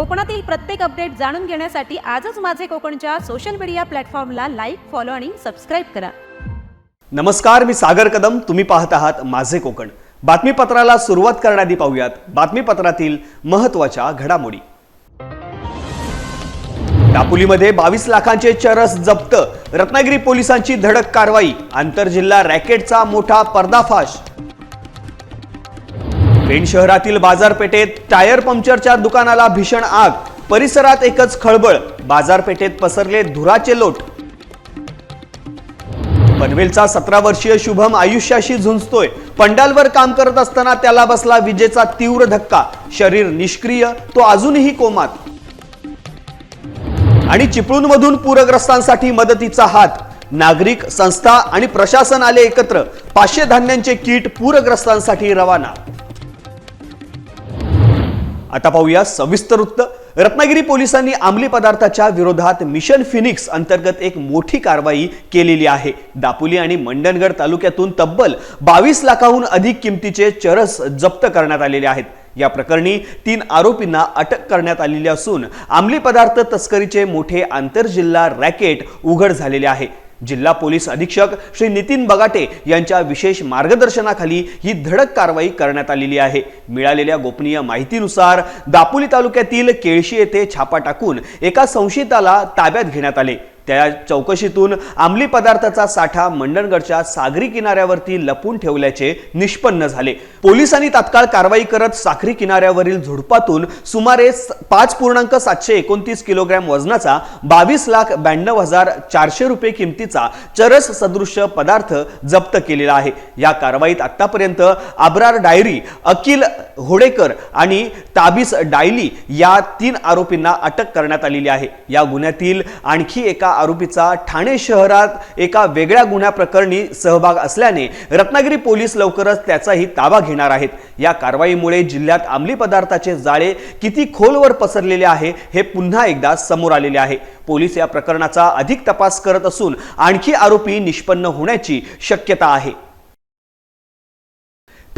कोकणातील प्रत्येक अपडेट जाणून घेण्यासाठी आजच माझे कोकणच्या सोशल मीडिया प्लॅटफॉर्मला लाईक फॉलो आणि सबस्क्राईब करा. नमस्कार मी सागर कदम. तुम्ही पाहत आहात माझे कोकण. बातमीपत्राला सुरुवात करण्याआधी पाहूयात. बातमीपत्रातील महत्त्वाच्या घडामोडी. दापोलीमध्ये बावीस लाखांचे चरस जप्त. रत्नागिरी पोलिसांची धडक कारवाई. आंतरजिल्हा रॅकेटचा मोठा पर्दाफाश. पेण शहरातील बाजारपेठेत टायर पंक्चरच्या दुकानाला भीषण आग. परिसरात एकच खळबळ. बाजारपेठेत पसरले धुराचे लोट. पनवेलचा सतरा वर्षीय शुभम आयुष्याशी झुंजतोय. पंडालवर काम करत असताना त्याला बसला विजेचा तीव्र धक्का. शरीर निष्क्रिय तो अजूनही कोमात. आणि चिपळूणमधून पूरग्रस्तांसाठी मदतीचा हात. नागरिक संस्था आणि प्रशासन आले एकत्र. पाचशे धान्यांचे किट पूरग्रस्तांसाठी रवाना. आता पाहूया सविस्तर वृत्त. रत्नागिरी पोलिसांनी अंमली पदार्थाच्या विरोधात मिशन फिनिक्स अंतर्गत एक मोठी कारवाई केलेली आहे. दापोली आणि मंडणगड तालुक्यातून तब्बल बावीस लाखाहून अधिक किमतीचे चरस जप्त करण्यात आलेले आहेत. या प्रकरणी तीन आरोपींना अटक करण्यात आलेली असून अंमली पदार्थ तस्करीचे मोठे आंतरजिल्हा रॅकेट उघड झालेले आहे. जिल्हा पोलीस अधीक्षक श्री नितीन बगाटे यांच्या विशेष मार्गदर्शनाखाली ही धडक कारवाई करण्यात आलेली आहे. मिळालेल्या गोपनीय माहितीनुसार दापोली तालुक्यातील केळशी येथे छापा टाकून एका संशयिताला ताब्यात घेण्यात आले. त्या चौकशीतून अंमली पदार्थाचा साठा मंडणगडच्या सागरी किनाऱ्यावरती लपून ठेवल्याचे निष्पन्न झाले. पोलिसांनी तात्काळ कारवाई करत साखरी किनाऱ्यावरील झुडपातून सुमारे पाच पूर्णांक सातशे एकोणतीस किलोग्रॅम वजनाचा बावीस लाख ब्याण्णव हजार चारशे रुपये किमतीचा चरस सदृश्य पदार्थ जप्त केलेला आहे. या कारवाईत आतापर्यंत आबरार डायरी अकिल होडेकर आणि ताबिस डायली या तीन आरोपींना अटक करण्यात आलेली आहे. या गुन्ह्यातील आणखी एका आरोपीचा ठाणे शहरात एका वेगळ्या गुन्ह्याप्रकरणी सहभाग असल्याने रत्नागिरी पोलीस लवकरच त्याचाही ताबा घेणार आहेत. या कारवाईमुळे जिल्ह्यात अंमली पदार्थाचे जाळे किती खोलवर पसरलेले आहे हे पुन्हा एकदा समोर आलेले आहे. पोलीस या प्रकरणाचा अधिक तपास करत असून आणखी आरोपी निष्पन्न होण्याची शक्यता आहे.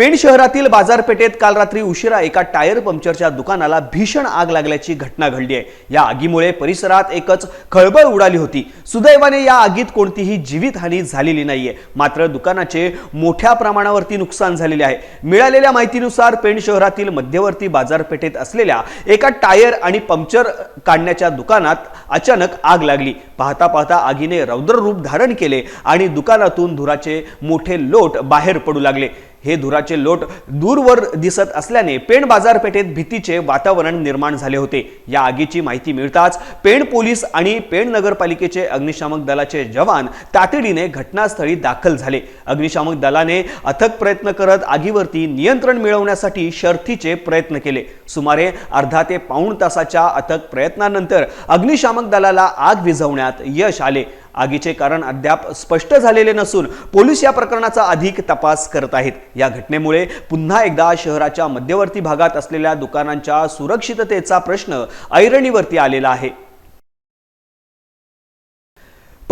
पेण शहरातील बाजारपेठेत काल रात्री उशिरा एका टायर पंक्चरच्या दुकानाला भीषण आग लागल्याची घटना घडली आहे. या आगीमुळे परिसरात एकच खळबळ उडाली होती. सुदैवाने या आगीत कोणतीही जीवितहानी झालेली नाहीये. मात्र दुकानाचे मोठ्या प्रमाणावरती नुकसान झालेले आहे. मिळालेल्या माहितीनुसार पेण शहरातील मध्यवर्ती बाजारपेठेत असलेल्या एका टायर आणि पंक्चर काढण्याच्या दुकानात अचानक आग लागली. पाहता पाहता आगीने रौद्र रूप धारण केले आणि दुकानातून धुराचे मोठे लोट बाहेर पडू लागले. हे धुराचे लोट दूरवर दिसत असल्याने पेण बाजारपेठेत भीतीचे वातावरण निर्माण झाले होते. या आगीची माहिती मिळताच पेण पोलीस आणि पेण नगरपालिकेचे अग्निशामक दलाचे जवान तातडीने घटनास्थळी दाखल झाले. अग्निशामक दलाने अथक प्रयत्न करत आगीवरती नियंत्रण मिळवण्यासाठी शर्थीचे प्रयत्न केले. सुमारे अर्धा ते पाऊण तासाच्या अथक प्रयत्नानंतर अग्निशामक दलाला आग विझवण्यात यश आले. आगीचे कारण अद्याप स्पष्ट झालेले नसून पोलीस या प्रकरणाचा अधिक तपास करत आहेत. या घटनेमुळे पुन्हा एकदा शहराच्या मध्यवर्ती भागात असलेल्या दुकानांच्या सुरक्षिततेचा प्रश्न ऐरणीवरती आलेला आहे.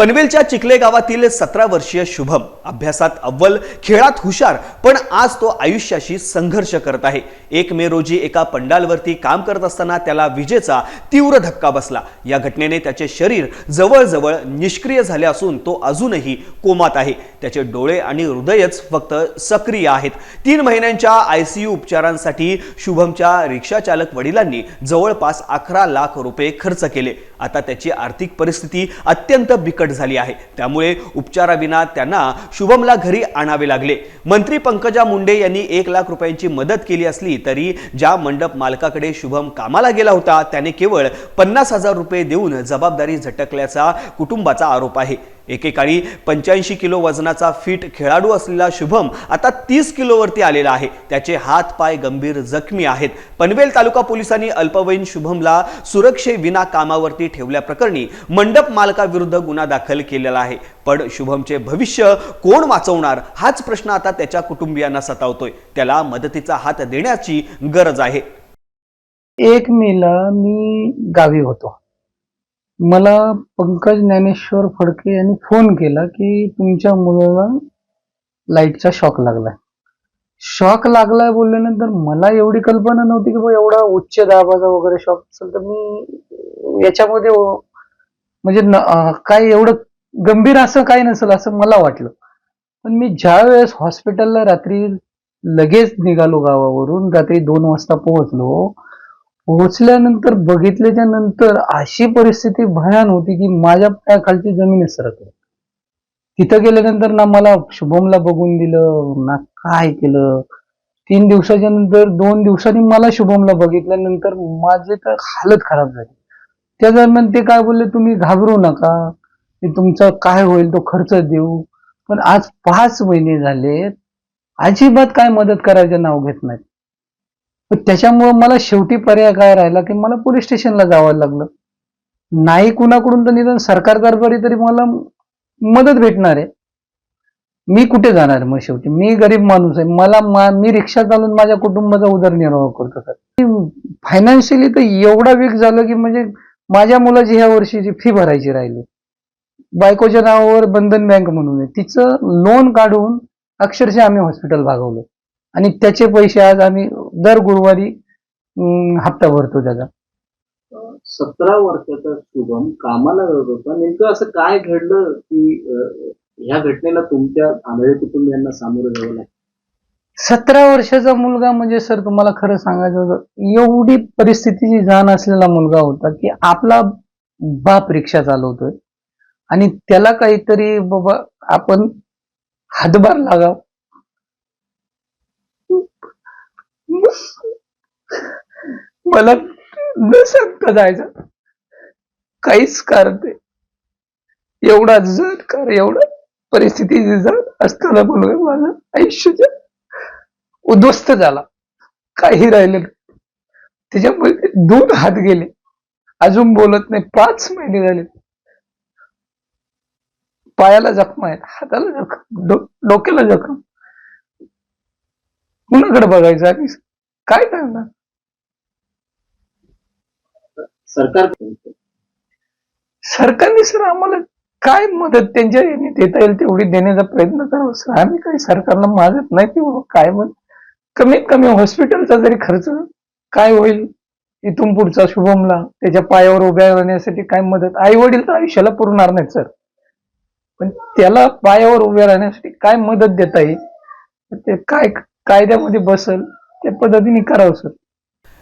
पनवेलच्या चिखले गावातील सतरा वर्षीय शुभम अभ्यासात अव्वल खेळात हुशार पण आज तो आयुष्याशी संघर्ष करत आहे. एक मे रोजी एका पंडालवरती काम करत असताना त्याला विजेचा तीव्र धक्का बसला. या घटनेने त्याचे शरीर जवळजवळ निष्क्रिय झाले असून तो अजूनही कोमात आहे. त्याचे डोळे आणि हृदयच फक्त सक्रिय आहेत. तीन महिन्यांच्या आयसीयू उपचारांसाठी शुभमच्या रिक्षाचालक वडिलांनी जवळपास अकरा लाख रुपये खर्च केले. आता त्याची आर्थिक परिस्थिती अत्यंत बिकट झाली आहे. त्यामुळे उपचाराविना त्यांना शुभमला घरी आणावे लागले. मंत्री पंकजा मुंडे यांनी एक लाख रुपयांची मदत केली असली तरी ज्या मंडप मालकाकडे शुभम कामाला गेला होता त्याने केवळ पन्नास हजार रुपये देऊन जबाबदारी झटकल्याचा कुटुंबाचा आरोप आहे. एकेकाळी पंच्याऐंशी किलो वजनाचा फिट खेळाडू असलेला शुभम आता तीस किलोवरती आलेला आहे. त्याचे हात पाय गंभीर जखमी आहेत. पनवेल तालुका पोलिसांनी अल्पवयीन शुभमला सुरक्षेविना कामावरती ठेवल्याप्रकरणी मंडप मालकाविरुद्ध गुन्हा दाखल केलेला आहे. पण शुभमचे भविष्य कोण वाचवणार हाच प्रश्न आता त्याच्या कुटुंबियांना सतावतोय. त्याला मदतीचा हात देण्याची गरज आहे. एक मेला मी गावी होतो. मला पंकज ज्ञानेश्वर फडके यांनी फोन केला की तुमच्या मुलाला लाईटचा शॉक लागलाय. शॉक लागलाय बोलल्यानंतर मला एवढी कल्पना नव्हती की बा एवढा उच्च दाबाचा वगैरे शॉक असेल तर मी याच्यामध्ये म्हणजे काय एवढं गंभीर असं काही नसेल असं मला वाटलं. पण मी ज्या वेळेस हॉस्पिटलला रात्री लगेच निघालो गावावरून रात्री दोन वाजता पोहोचलो पोहोचल्यानंतर बघितल्याच्या नंतर अशी परिस्थिती भयान होती की माझ्या पायाखालची जमीनच सरकली. तिथं गेल्यानंतर ना मला शुभमला बघून दिलं ना काय केलं. तीन दिवसाच्या नंतर दोन दिवसांनी मला शुभमला बघितल्यानंतर माझे तर हालत खराब झाली. त्या दरम्यान ते काय बोलले तुम्ही घाबरू नका. मी तुमचा काय होईल तो खर्च देऊ. पण आज पाच महिने झाले अजिबात काय मदत करायचं नाव घेत नाहीत. त्याच्यामुळं मला शेवटी पर्याय काय राहिला की मला पोलीस स्टेशनला जावं लागलं. नाही कुणाकडून तर निदान सरकार दरबारी तरी मला मदत भेटणार आहे. मी कुठे जाणार मग शेवटी? मी गरीब माणूस आहे. मला मा- मी रिक्षा चालून माझ्या कुटुंबाचा उदरनिर्वाह करतो सर. फायनान्शियली तर एवढा वीक झालं की म्हणजे माझ्या मुलाची ह्या वर्षीची फी भरायची राहिली. बायकोच्या नावावर बंधन बँक म्हणून आहे. तिचं लोन काढून अक्षरशः आम्ही हॉस्पिटल भागवलं. आणि त्याचे पैसे आज आम्ही दर गुरुवारी हप्ता भरतो त्याचा. सतरा वर्षाचा शुभम कामाला जात होता. नेमकं असं काय घडलं की ह्या घटनेला तुमच्या आंधळे कुटुंबियांना सामोरं जावं लागलं? सतरा वर्षाचा मुलगा म्हणजे सर तुम्हाला खरं सांगायचं होतं एवढी परिस्थितीची जाण असलेला मुलगा होता की आपला बाप रिक्षा चालवतोय. आणि त्याला काहीतरी बाबा आपण हातभार लागाव मला न सांगता जायचं. काहीच कारण नाही. एवढा जड कार एवढा परिस्थितीची जड असताना मुलगा माझं आयुष्याच्या उद्ध्वस्त झाला काही राहिलं त्याच्यामुळे दोन हात गेले. अजून बोलत नाही पाच महिने झाले. पायाला जखमा आहेत हाताला जखम डोक्याला जखम. कुणाकडे बघायचं आम्ही? काय करणार? सरकार सरकारने सर आम्हाला काय मदत त्यांच्या याने देता येईल तेवढी देण्याचा प्रयत्न करावा सर. आम्ही काही सरकारला मागत नाही की बाबा काय मग कमीत कमी हॉस्पिटलचा जरी खर्च काय होईल? इथून पुढचा शुभमला त्याच्या पायावर उभ्या राहण्यासाठी काय मदत? आई वडील तर आयुष्याला पुरणार नाहीत सर. पण त्याला पायावर उभ्या राहण्यासाठी काय मदत देता येईल? ते काय कायद्यामध्ये बसल त्या पद्धतीने करावं सर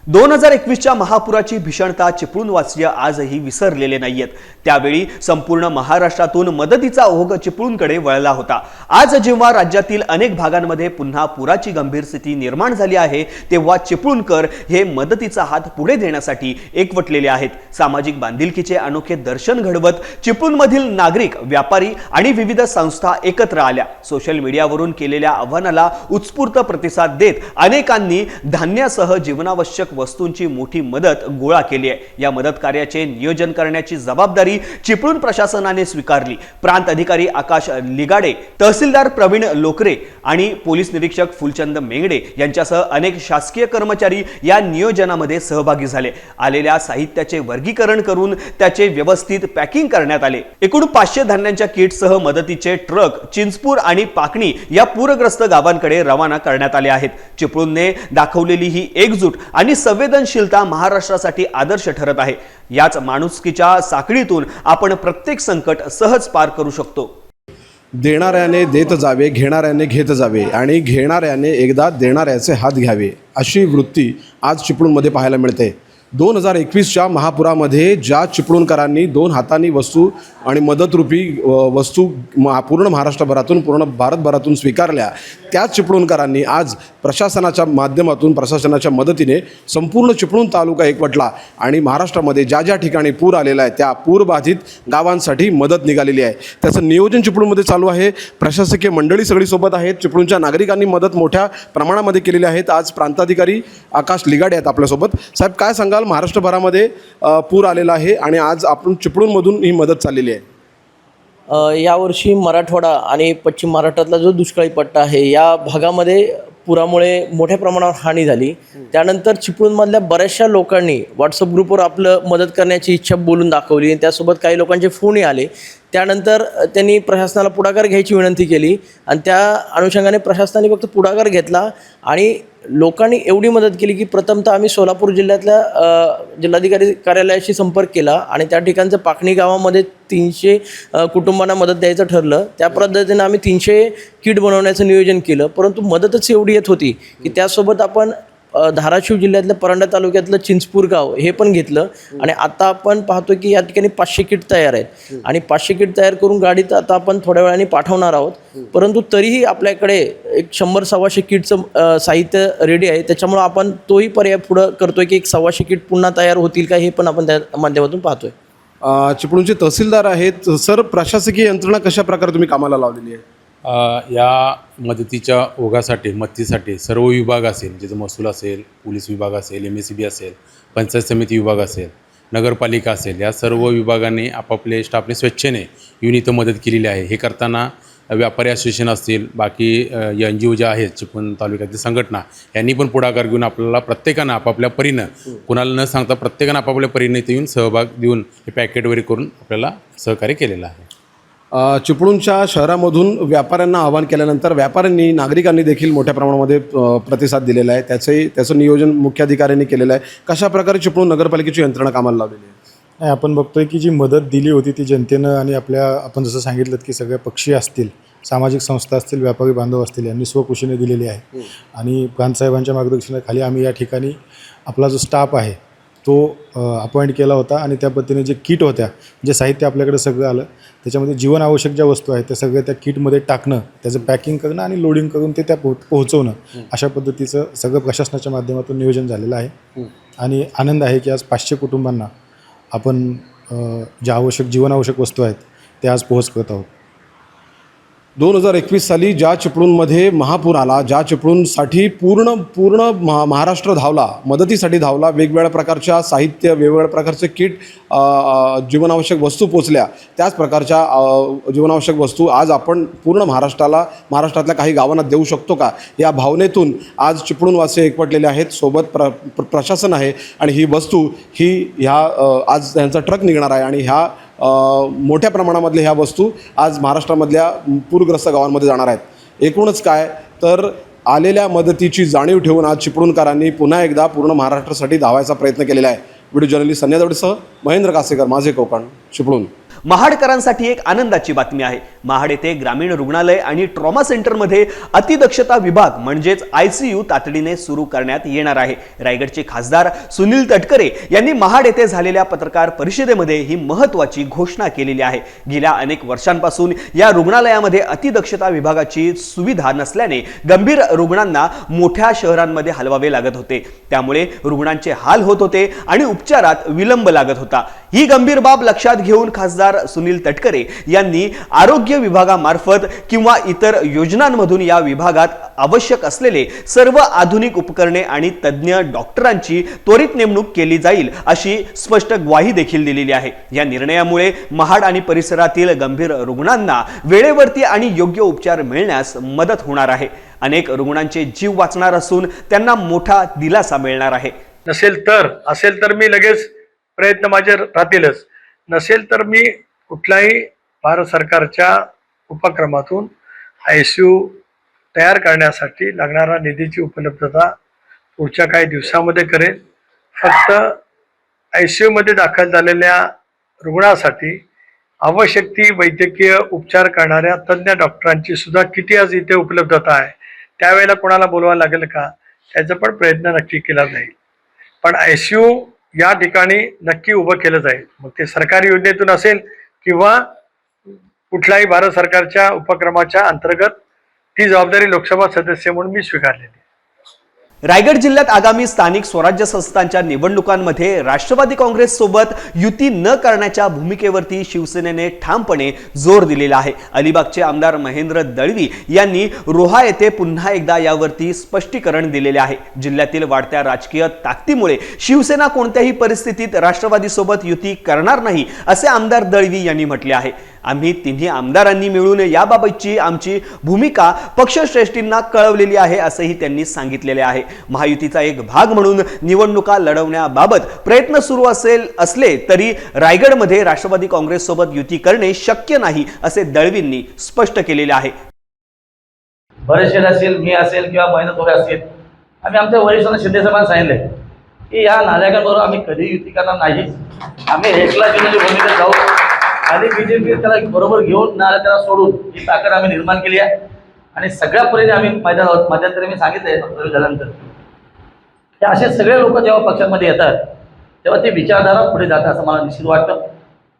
दोन हजार एकवीसच्या महापुराची भीषणता चिपळूण वासिय आजही विसरलेले नाहीयेत. त्यावेळी संपूर्ण महाराष्ट्रातून मदतीचा ओघ चिपळूणकडे वळला होता. आज जेव्हा राज्यातील अनेक भागांमध्ये पुन्हा पुराची गंभीर स्थिती निर्माण झाली आहे तेव्हा चिपळूणकर हे मदतीचा हात पुढे देण्यासाठी एकवटलेले आहेत. सामाजिक बांधिलकीचे अनोखे दर्शन घडवत चिपळूणमधील नागरिक व्यापारी आणि विविध संस्था एकत्र आल्या. सोशल मीडियावरून केलेल्या आव्हानाला उत्स्फूर्त प्रतिसाद देत अनेकांनी धान्यासह जीवनावश्यक वस्तूंची मोठी मदत गोळा केली आहे. या मदत कार्याचे नियोजन करण्याची जबाबदारी चिपळूण प्रशासनाने स्वीकारली. प्रांत अधिकारी आकाश लिगाडे तहसीलदार प्रवीण लोकरे आणि पोलीस निरीक्षक फुलचंद मेंगडे यांच्यासह अनेक शासकीय कर्मचारी या नियोजनामध्ये सहभागी झाले. आलेल्या साहित्याचे वर्गीकरण करून त्याचे व्यवस्थित पॅकिंग करण्यात आले. एकूण पाचशे धान्यांच्या किटसह मदतीचे ट्रक चिंचपूर आणि पाकणी या पूरग्रस्त गावांकडे रवाना करण्यात आले आहेत. चिपळूणने दाखवलेली ही एकजूट आणि संवेदनशीलता महाराष्ट्रासाठी आदर्श ठरत आहे. याच माणुसकीच्या साखळीतून आपण प्रत्येक संकट सहज पार करू शकतो. देणाऱ्याने देत जावे घेणाऱ्याने घेत जावे आणि घेणाऱ्याने एकदा देणाऱ्याचे हात घ्यावे अशी वृत्ती आज चिपळूणमध्ये पाहायला मिळते. दोन हजार एकवीसच्या महापुरामध्ये ज्या चिपळूणकरांनी दोन हातांनी वस्तू आणि मदतरूपी वस्तू पूर्ण महाराष्ट्रभरातून पूर्ण भारतभरातून स्वीकारल्या त्याच चिपळूणकरांनी आज प्रशासनाच्या माध्यमातून प्रशासनाच्या मदतीने संपूर्ण चिपळूण तालुका एकवटला आणि महाराष्ट्रामध्ये ज्या ज्या ठिकाणी पूर आलेला आहे त्या पूरबाधित गावांसाठी मदत निघालेली आहे. त्याचं नियोजन चिपळूणमध्ये चालू आहे. प्रशासकीय मंडळी सगळी सोबत आहेत. चिपळूणच्या नागरिकांनी मदत मोठ्या प्रमाणामध्ये केलेली आहेत. आज प्रांताधिकारी आकाश लिगाडे आहेत आपल्यासोबत. साहेब काय सांगा काल महाराष्ट्रभरामध्ये पूर आलेला आहे आणि आज आपण चिपळूणमधून ही मदत चाललेली आहे. यावर्षी मराठवाडा आणि पश्चिम महाराष्ट्रातला जो दुष्काळी पट्टा आहे या भागामध्ये पुरामुळे मोठ्या प्रमाणावर हानी झाली. त्यानंतर चिपळूणमधल्या बऱ्याचशा लोकांनी व्हॉट्सअप ग्रुपवर आपलं मदत करण्याची इच्छा बोलून दाखवली आणि त्यासोबत काही लोकांचे फोनही आले. त्यानंतर त्यांनी प्रशासनाला पुढाकार घ्यायची विनंती केली आणि त्या अनुषंगाने प्रशासनाने फक्त पुढाकार घेतला आणि लोकांनी एवढी मदत केली की प्रथमतः आम्ही सोलापूर जिल्ह्यातल्या जिल्हाधिकारी कार्यालयाशी संपर्क केला आणि त्या ठिकाणचं पाखणी गावामध्ये तीनशे कुटुंबांना मदत द्यायचं ठरलं. त्या पद्धतीनं आम्ही तीनशे किट बनवण्याचं नियोजन केलं. परंतु मदतच एवढी येत होती की त्यासोबत आपण धाराशिव जिल्ह्यातलं परंडा तालुक्यातलं चिंचपूर गाव हे पण घेतलं. आणि आता आपण पाहतो की या ठिकाणी पाचशे किट तयार आहेत. आणि पाचशे किट तयार करून गाडीत आता आपण थोड्या वेळाने पाठवणार आहोत. परंतु तरीही आपल्याकडे एक शंभर सव्वाशे किटचं साहित्य रेडी आहे. त्याच्यामुळं आपण तोही पर्याय पुढं करतोय की एक सव्वाशे किट पुन्हा तयार होतील का हे पण आपण त्या माध्यमातून पाहतोय. चिपळूणचे तहसीलदार आहेत. सर प्रशासकीय यंत्रणा कशा प्रकारे तुम्ही कामाला लावलेली आहे? या मदतीच्या ओघासाठी मदतीसाठी सर्व विभाग असेल जसं महसूल असेल पोलीस विभाग असेल एम एस सी बी असेल पंचायत समिती विभाग असेल नगरपालिका असेल या सर्व विभागांनी आपापले स्टाफने स्वेच्छेने येऊन इथं मदत केलेली आहे. हे करताना व्यापारी असोसिएशन असतील बाकी एन जी ओ ज्या आहेत चिपळूण तालुक्यातील संघटना यांनी पण पुढाकार घेऊन आपल्याला प्रत्येकानं आपापल्या परीनं कुणाला न सांगता प्रत्येकानं आपापल्या परीनं इथे येऊन सहभाग देऊन हे पॅकेट वगैरे करून आपल्याला सहकार्य केलेलं आहे. चिपळूणच्या शहरामधून व्यापाऱ्यांना आवाहन केल्यानंतर व्यापाऱ्यांनी नागरिकांनी देखील मोठ्या प्रमाणामध्ये प्रतिसाद दिलेला आहे. त्याचंही त्याचं नियोजन मुख्याधिकाऱ्यांनी केलेलं आहे. कशा प्रकारे चिपळूण नगरपालिकेची यंत्रणा कामाला लावलेली आहे? नाही आपण बघतोय की जी मदत दिली होती ती जनतेनं आणि आपल्या आपण जसं सांगितलं की सगळे पक्षी असतील सामाजिक संस्था असतील व्यापारी बांधव असतील यांनी स्वकुशीने दिलेली आहे. आणि प्रांतसाहेबांच्या मार्गदर्शनाखाली आम्ही या ठिकाणी आपला जो स्टाफ आहे तो अपॉइंट केला होता आणि त्या पद्धतीने जे किट होत्या जे साहित्य आपल्याकडे सगळं आलं त्याच्यामध्ये जीवन आवश्यक ज्या वस्तू आहेत त्या सगळ्या त्या किटमध्ये टाकणं त्याचं पॅकिंग करणं आणि लोडिंग करून ते त्या पोह पोहोचवणं अशा पद्धतीचं सगळं प्रशासनाच्या माध्यमातून नियोजन झालेलं आहे. आणि आनंद आहे की आज पाचशे कुटुंबांना आपण ज्या आवश्यक जीवनावश्यक वस्तू आहेत ते आज पोहोच करत आहोत. दोन हजार एकवीस साली ज्या चिपळूणमध्ये महापूर आला ज्या चिपळूणसाठी पूर्ण पूर्ण महा महाराष्ट्र धावला मदतीसाठी धावला वेगवेगळ्या प्रकारच्या साहित्य वेगवेगळ्या प्रकारचे किट जीवनावश्यक वस्तू पोचल्या त्याच प्रकारच्या जीवनावश्यक वस्तू आज आपण पूर्ण महाराष्ट्राला महाराष्ट्रातल्या काही गावांना देऊ शकतो का? या भावनेतून आज चिपळूणवासी एकवटलेले आहेत सोबत प्र प्र- प्रशासन आहे आणि ही वस्तू ही ह्या आज त्यांचा ट्रक निघणार आहे आणि ह्या मोठ्या प्रमाणामधल्या ह्या वस्तू आज महाराष्ट्रामधल्या पूरग्रस्त गावांमध्ये जाणार आहेत. एकूणच काय? तर आलेल्या मदतीची जाणीव ठेवून आज चिपळूणकरांनी पुन्हा एकदा पूर्ण महाराष्ट्रासाठी धावायचा प्रयत्न केलेला आहे. व्हिडिओ जर्नलिस्ट संध्या महेंद्र कासेकर माझे कोकण चिपळूण. महाडकरांसाठी एक आनंदाची बातमी आहे. महाड येथे ग्रामीण रुग्णालय आणि ट्रॉमा सेंटरमध्ये अतिदक्षता विभाग म्हणजेच आय सी यू तातडीने सुरू करण्यात येणार आहे. रायगडचे खासदार सुनील तटकरे यांनी महाड येथे झालेल्या पत्रकार परिषदेमध्ये ही महत्वाची घोषणा केलेली आहे. गेल्या अनेक वर्षांपासून या रुग्णालयामध्ये अतिदक्षता विभागाची सुविधा नसल्याने गंभीर रुग्णांना मोठ्या शहरांमध्ये हलवावे लागत होते. त्यामुळे रुग्णांचे हाल होत होते आणि उपचारात विलंब लागत होता. ही गंभीर बाब लक्षात घेऊन खासदार सुनील तटकरे यांनी आरोग्य विभागामार्फत किंवा इतर योजनांमधून या विभागात आवश्यक असलेले सर्व आधुनिक उपकरणे आणि तज्ज्ञ डॉक्टरांची त्वरित नेमणूक केली जाईल अशी स्पष्ट ग्वाही देखील दिलेली आहे. या निर्णयामुळे महाड आणि परिसरातील गंभीर रुग्णांना वेळेवरती आणि योग्य उपचार मिळण्यास मदत होणार आहे. अनेक रुग्णांचे जीव वाचणार असून त्यांना मोठा दिलासा मिळणार आहे. नसेल तर असेल तर मी लगेच प्रयत्न माझे राहतीलच नसेल तर मी कुठल्याही भारत सरकारच्या उपक्रमातून आय सी यू तयार करण्यासाठी लागणारा निधीची उपलब्धता पुढच्या काही दिवसामध्ये करेन. फक्त आय सी यूमध्ये दाखल झालेल्या रुग्णासाठी आवश्यक ती वैद्यकीय उपचार करणाऱ्या तज्ज्ञ डॉक्टरांची सुद्धा किती आज इथे उपलब्धता आहे त्यावेळेला कोणाला बोलवावं लागेल का? त्याचा पण प्रयत्न नक्की केला जाईल. पण आय सी यू या ठिकाणी नक्की उभं केलं जाईल. मग ते सरकारी योजनेतून असेल किंवा कुठल्याही भारत सरकारच्या उपक्रमाच्या अंतर्गत ती जबाबदारी लोकसभा सदस्य म्हणून मी स्वीकारलेली. रायगड जिल्ह्यात आगामी स्थानिक स्वराज्य संस्थांच्या निवडणुकांमध्ये राष्ट्रवादी काँग्रेस सोबत युती न करण्याच्या भूमिकेवरती शिवसेनेने ठामपणे जोर दिलेला आहे. अलिबागचे आमदार महेंद्र दळवी यांनी रोहा येथे पुन्हा एकदा यावरती स्पष्टीकरण दिलेले आहे. जिल्ह्यातील वाढत्या राजकीय ताकदीमुळे शिवसेना कोणत्याही परिस्थितीत राष्ट्रवादीसोबत युती करणार नाही असे आमदार दळवी यांनी म्हटले आहे. आम्ही तिन्ही आमदारांनी मिळून याबाबतची आमची भूमिका पक्षश्रेष्ठींना कळवलेली आहे असंही त्यांनी सांगितलेले आहे. महायुतीचा एक भाग म्हणून निवडणुका लढवण्याबाबत प्रयत्न सुरू असेल असले तरी रायगडमध्ये राष्ट्रवादी काँग्रेससोबत युती करणे शक्य नाही असे दळवींनी स्पष्ट केलेले आहे. बरेचसे असेल मी असेल किंवा महिना थोडे असतील आम्ही आमच्या वरिष्ठांना शिंदे साहेबांना सांगितले की या नालायकांबरोबर आम्ही कधी युती करणार नाही. आम्ही एकला केलेली भूमिका जाऊ. आणि बीजेपी त्याला बरोबर घेऊन ना त्याला सोडून ही ताकद आम्ही निर्माण केली आहे. आणि सगळ्या परीने आम्ही मैदान आहोत. मध्यंतरी मी सांगितलंय प्रवेश झाल्यानंतर. हे असे सगळे लोक जेव्हा पक्षामध्ये येतात तेव्हा ते विचारधारा पुढे जातात असं मला निश्चित वाटतं.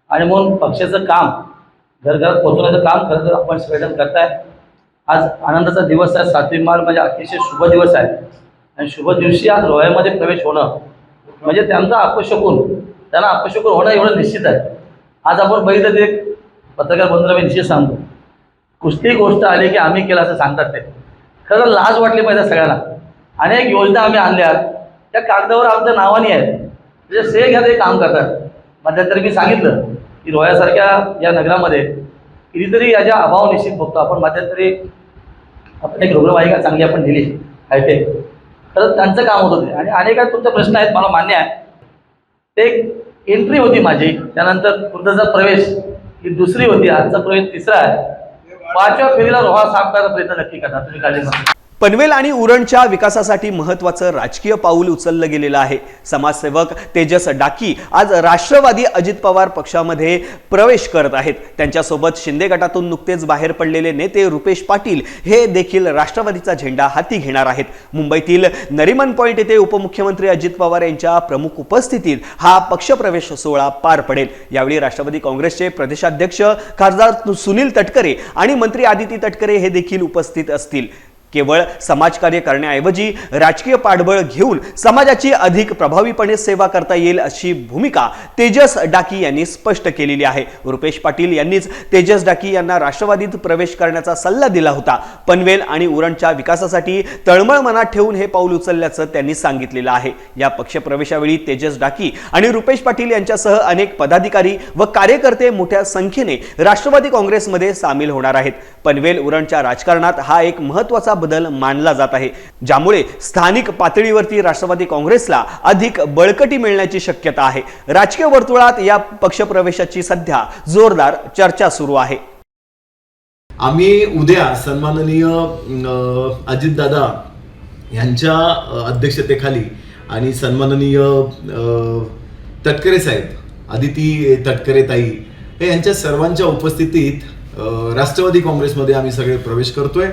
आणि म्हणून पक्षाचं काम घरघरात पोहोचवण्याचं काम खरं तर आपण सगळेजण करताय. आज आनंदाचा दिवस आहे. सातवी माल म्हणजे अतिशय शुभ दिवस आहे. आणि शुभ दिवशी आज रोह्यामध्ये प्रवेश होणं म्हणजे त्यांचा अपशकून त्यांना अपशकून होणं एवढं निश्चित आहे. आज आपण बघितलं ते पत्रकार बंधूला मी निश्चित सांगतो. कुठलीही गोष्ट आली की आम्ही केलं असं सांगतात ते. खरं लाज वाटली पाहिजे सगळ्यांना. अनेक योजना आम्ही आणल्या त्या कागदावर आमच्या नावाने आहेत. म्हणजे श्रेय घ्या ते काम करतात. मध्यंतरी मी सांगितलं की रोयासारख्या या नगरामध्ये कितीतरी याच्या अभाव निश्चित बघतो आपण मध्यंतरी आपण एक रुग्णवाहिका चांगली आपण दिली. हायटेक. खरं त्यांचं काम होतं होते. आणि अनेक तुमचे प्रश्न आहेत. मला मान्य आहे. ते एंट्री होती माझी. त्यानंतर वृद्धाचा प्रवेश. ही दुसरी होती. आजचा प्रवेश तिसरा आहे. पाचव्या फेरीला रोहा साफ करायचा प्रयत्न नक्की करणार तुम्ही काळजी नका पनवेल आणि उरणच्या विकासासाठी महत्वाचं राजकीय पाऊल उचललं गेलेलं आहे. समाजसेवक तेजस डाकी आज राष्ट्रवादी अजित पवार पक्षामध्ये प्रवेश करत आहेत. त्यांच्यासोबत शिंदे गटातून नुकतेच बाहेर पडलेले नेते रुपेश पाटील हे देखील राष्ट्रवादीचा झेंडा हाती घेणार आहेत. मुंबईतील नरिमन पॉईंट येथे उपमुख्यमंत्री अजित पवार यांच्या प्रमुख उपस्थितीत हा पक्षप्रवेश सोहळा पार पडेल. यावेळी राष्ट्रवादी काँग्रेसचे प्रदेशाध्यक्ष खासदार सुनील तटकरे आणि मंत्री आदिती तटकरे हे देखील उपस्थित असतील. केवळ समाजकार्य करण्याऐवजी राजकीय पाठबळ घेऊन समाजाची अधिक प्रभावीपणे सेवा करता येईल अशी भूमिका तेजस डाकी यांनी स्पष्ट केलेली आहे. रुपेश पाटील यांनीच तेजस डाकी यांना राष्ट्रवादीत प्रवेश करण्याचा सल्ला दिला होता. पनवेल आणि उरणच्या विकासासाठी तळमळ मनात ठेवून हे पाऊल उचलल्याचं त्यांनी सांगितलेलं आहे. या पक्षप्रवेशावेळी तेजस डाकी आणि रुपेश पाटील यांच्यासह अनेक पदाधिकारी व कार्यकर्ते मोठ्या संख्येने राष्ट्रवादी काँग्रेसमध्ये सामील होणार आहेत. पनवेल उरणच्या राजकारणात हा एक महत्त्वाचा बदल मानला जात आहे. ज्यामुळे स्थानिक पातळीवरती राष्ट्रवादी काँग्रेसला अधिक बळकटी मिळण्याची शक्यता आहे. राजकीय वर्तुळात या पक्षप्रवेशाची सध्या जोरदार चर्चा सुरू आहे. आम्ही उद्या सन्माननीय अजितदादा यांच्या अध्यक्षतेखाली आणि सन्माननीय तटकरे साहेब आदिती तटकरे ताई हे यांच्या सर्वांच्या उपस्थितीत राष्ट्रवादी काँग्रेसमध्ये आम्ही सगळे प्रवेश करतोय.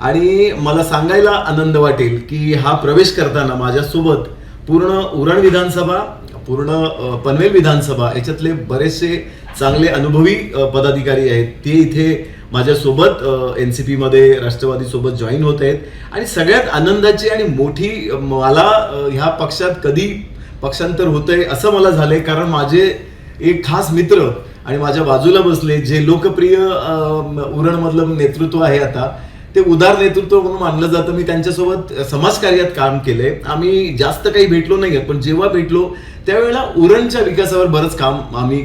आणि मला सांगायला आनंद वाटेल की हा प्रवेश करताना माझ्यासोबत पूर्ण उरण विधानसभा पूर्ण पनवेल विधानसभा याच्यातले बरेचसे चांगले अनुभवी पदाधिकारी आहेत. ते इथे माझ्यासोबत एन सी पीमध्ये राष्ट्रवादीसोबत जॉईन होत आहेत. आणि सगळ्यात आनंदाची आणि मोठी मला ह्या पक्षात कधी पक्षांतर होतंय असं मला झालंय. कारण माझे एक खास मित्र आणि माझ्या बाजूला बसले जे लोकप्रिय उरणमधलं नेतृत्व आहे आता ते उदार नेतृत्व म्हणून मानलं जातं. मी त्यांच्यासोबत समाजकार्यात काम केलंय. आम्ही जास्त काही भेटलो नाही पण जेव्हा भेटलो त्यावेळेला उरणच्या विकासावर बरंच काम आम्ही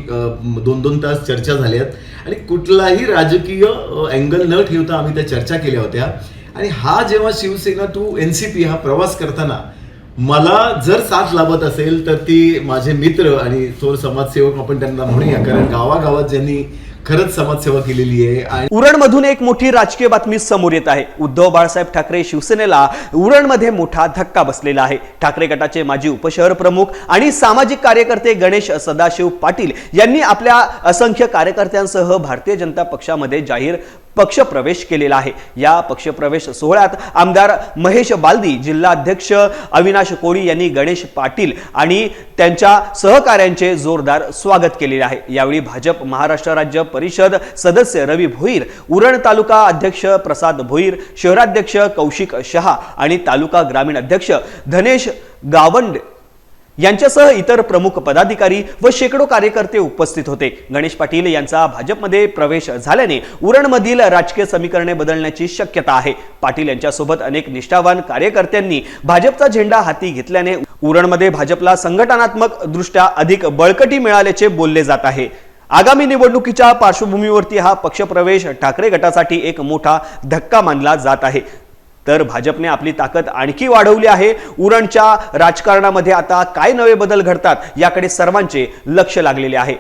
दोन दोन तास चर्चा झाल्यात आणि कुठलाही राजकीय अँगल न ठेवता आम्ही त्या चर्चा केल्या होत्या. आणि हा जेव्हा Shivsena to N C P हा प्रवास करताना मला जर साथ लाभत असेल तर ती माझे मित्र आणि थोर समाजसेवक आपण त्यांना म्हणूया. कारण गावागावात ज्यांनी खरंच समाजसेवा केलेली आहे आणि उरणमधून एक मोठी राजकीय बातमी समोर येत आहे. उद्धव बाळासाहेब ठाकरे शिवसेनेला उरणमध्ये मोठा धक्का बसलेला आहे. ठाकरे गटाचे माजी उपशहर प्रमुख आणि सामाजिक कार्यकर्ते गणेश सदाशिव पाटील यांनी आपल्या असंख्य कार्यकर्त्यांसह भारतीय जनता पक्षामध्ये जाहीर पक्षप्रवेश केलेला आहे. या पक्षप्रवेश सोहळ्यात आमदार महेश बालदी जिल्हाध्यक्ष अविनाश कोळी यांनी गणेश पाटील आणि त्यांच्या सहकाऱ्यांचे जोरदार स्वागत केलेले आहे. यावेळी भाजप महाराष्ट्र राज्य परिषद सदस्य रवी भोईर उरण तालुका अध्यक्ष प्रसाद भोईर शहराध्यक्ष कौशिक शहा आणि तालुका ग्रामीण अध्यक्ष धनेश गावंड यांच्यासह इतर प्रमुख पदाधिकारी व शेकडो कार्यकर्ते उपस्थित होते. गणेश पाटील यांचा भाजपमध्ये प्रवेश झाल्याने उरणमधील राजकीय समीकरणे बदलण्याची शक्यता आहे. पाटील यांच्यासोबत अनेक निष्ठावान कार्यकर्त्यांनी भाजपचा झेंडा हाती घेतल्याने उरणमध्ये भाजपला संघटनात्मक दृष्ट्या अधिक बळकटी मिळाल्याचे बोलले जात आहे. आगामी निवडणुकीच्या पार्श्वभूमीवरती हा पक्षप्रवेश ठाकरे गटासाठी एक मोठा धक्का मानला जात आहे. तर भाजपने आपली ताकद आणखी वाढवली आहे. उरणच्या राजकारणामध्ये आता काय नवे बदल घडतात याकडे सर्वांचे लक्ष लागलेले आहे.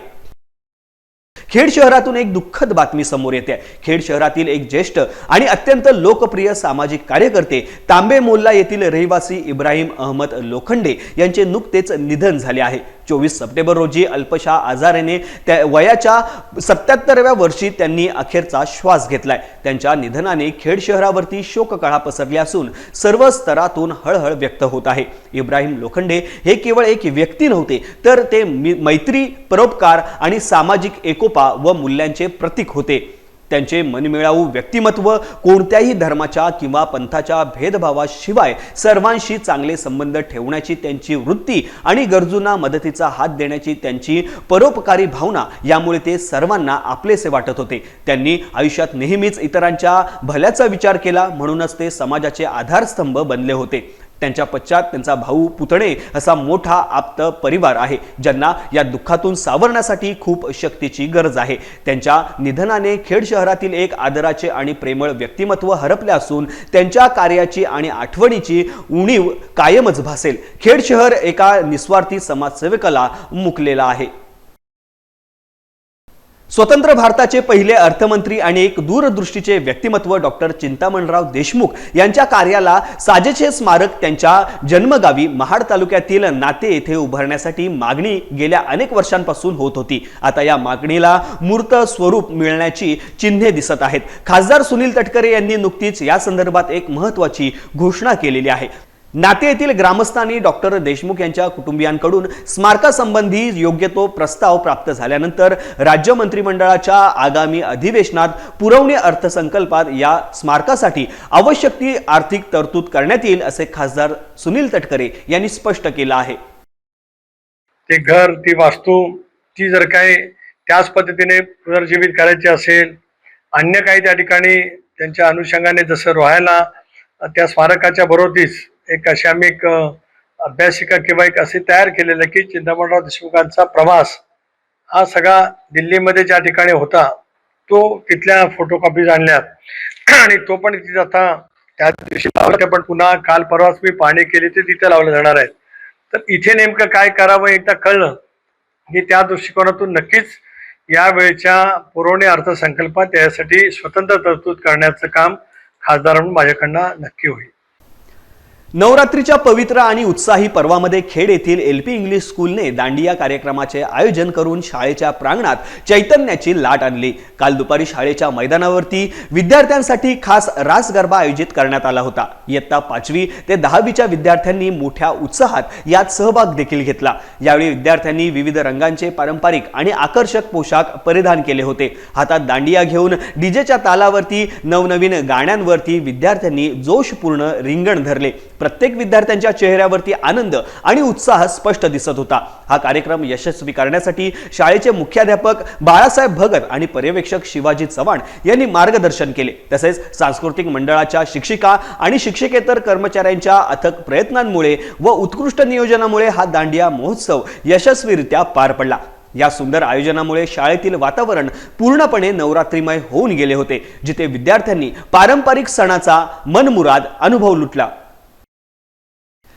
खेड शहरातून एक दुःखद बातमी समोर येते. खेड शहरातील एक ज्येष्ठ आणि अत्यंत लोकप्रिय सामाजिक कार्यकर्ते तांबे मोल्ला येथील रहिवासी इब्राहिम अहमद लोखंडे यांचे नुकतेच निधन झाले आहे. चोवीस सप्टेंबर रोजी अल्पशा आजाराने त्या वयाच्या सत्याहत्तरव्या वर्षी त्यांनी अखेरचा श्वास घेतलाय. त्यांच्या निधनाने खेड शहरावरती शोककळा पसरली असून सर्व स्तरातून हळहळ व्यक्त होत आहे. इब्राहिम लोखंडे हे केवळ एक व्यक्ती नव्हते तर ते मैत्री परोपकार आणि सामाजिक एकोपा व मूल्यांचे प्रतीक होते. त्यांचे मनमिळावू व्यक्तिमत्व कोणत्याही धर्माच्या किंवा पंथाच्या भेदभावाशिवाय सर्वांशी चांगले संबंध ठेवण्याची त्यांची वृत्ती आणि गरजूंना मदतीचा हात देण्याची त्यांची परोपकारी भावना यामुळे ते सर्वांना आपलेसे वाटत होते. त्यांनी आयुष्यात नेहमीच इतरांच्या भल्याचा विचार केला म्हणूनच ते समाजाचे आधारस्तंभ बनले होते. त्यांच्या पश्चात त्यांचा भाऊ पुतणे असा मोठा आप्त परिवार आहे ज्यांना या दुःखातून सावरण्यासाठी खूप शक्तीची गरज आहे. त्यांच्या निधनाने खेड शहरातील एक आदराचे आणि प्रेमळ व्यक्तिमत्व हरपले असून त्यांच्या कार्याची आणि आठवणीची उणीव कायमच भासेल. खेड शहर एका निस्वार्थी समाजसेवकाला मुकलेला आहे. स्वतंत्र भारताचे पहिले अर्थमंत्री आणि एक दूरदृष्टीचे व्यक्तिमत्व डॉक्टर चिंतामणराव देशमुख यांच्या कार्याला साजेचे स्मारक त्यांच्या जन्मगावी महाड तालुक्यातील नाते येथे उभारण्यासाठी मागणी गेल्या अनेक वर्षांपासून होत होती. आता या मागणीला मूर्त स्वरूप मिळण्याची चिन्हे दिसत आहेत. खासदार सुनील तटकरे यांनी नुकतीच या संदर्भात एक महत्वाची घोषणा केलेली आहे. नाते येथील ग्रामस्थांनी डॉक्टर देशमुख यांच्या कुटुंबियांकडून स्मारकासंबंधी योग्य तो प्रस्ताव प्राप्त झाल्यानंतर राज्य मंत्रिमंडळाच्या आगामी अधिवेशनात पुरवणी अर्थसंकल्पात या स्मारकासाठी आवश्यक ती आर्थिक तरतूद करण्यात येईल असे खासदार सुनील तटकरे यांनी स्पष्ट केलं आहे. ते घर ती वास्तू ती जर काही त्याच पद्धतीने पुनर्जीवित करायची असेल अन्य काही त्या ठिकाणी त्यांच्या अनुषंगाने जसं रोहायला त्या स्मारकाच्या बरोबरीच एक अशी आम्ही एक अभ्यासिका किंवा एक असे तयार केलेलं की चिंतामणराव देशमुखांचा प्रवास हा सगळा दिल्लीमध्ये ज्या ठिकाणी होता तो तिथल्या फोटोकॉपीज आणल्यात. आणि तो पण तिथे आता त्या दिवशी पण पुन्हा काल परवाच मी पाहणी केली ते तिथे लावले जाणार आहेत. तर इथे नेमकं काय करावं एकदा कळलं. की त्या दृष्टिकोनातून नक्कीच यावेळच्या पुरवणी अर्थसंकल्पात यासाठी स्वतंत्र तरतूद करण्याचं काम खासदार म्हणून माझ्याकडनं नक्की होईल. नवरात्रीच्या पवित्र आणि उत्साही पर्वामध्ये खेड येथील एल पी इंग्लिश स्कूलने दांडिया कार्यक्रमाचे आयोजन करून शाळेच्या प्रांगणात चैतन्याची लाट आणली. काल दुपारी शाळेच्या मैदानावरती विद्यार्थ्यांसाठी खास रास गरबा आयोजित करण्यात आला होता. इयत्ता पाचवी ते दहावीच्या विद्यार्थ्यांनी मोठ्या उत्साहात यात सहभाग देखील घेतला. यावेळी विद्यार्थ्यांनी विविध रंगांचे पारंपरिक आणि आकर्षक पोशाख परिधान केले होते. हातात दांडिया घेऊन डीजेच्या तालावरती नवनवीन गाण्यांवरती विद्यार्थ्यांनी जोशपूर्ण रिंगण धरले. प्रत्येक विद्यार्थ्यांच्या चेहऱ्यावरती आनंद आणि उत्साह स्पष्ट दिसत होता. हा कार्यक्रम यशस्वी करण्यासाठी शाळेचे मुख्याध्यापक बाळासाहेब भगत आणि पर्यवेक्षक शिवाजी चव्हाण यांनी मार्गदर्शन केले. तसेच सांस्कृतिक मंडळाच्या शिक्षिका आणि शिक्षकेतर कर्मचाऱ्यांच्या अथक प्रयत्नांमुळे व उत्कृष्ट नियोजनामुळे हा दांडिया महोत्सव यशस्वीरित्या पार पडला. या सुंदर आयोजनामुळे शाळेतील वातावरण पूर्णपणे नवरात्रीमय होऊन गेले होते जिथे विद्यार्थ्यांनी पारंपरिक सणाचा मनमुराद अनुभव लुटला.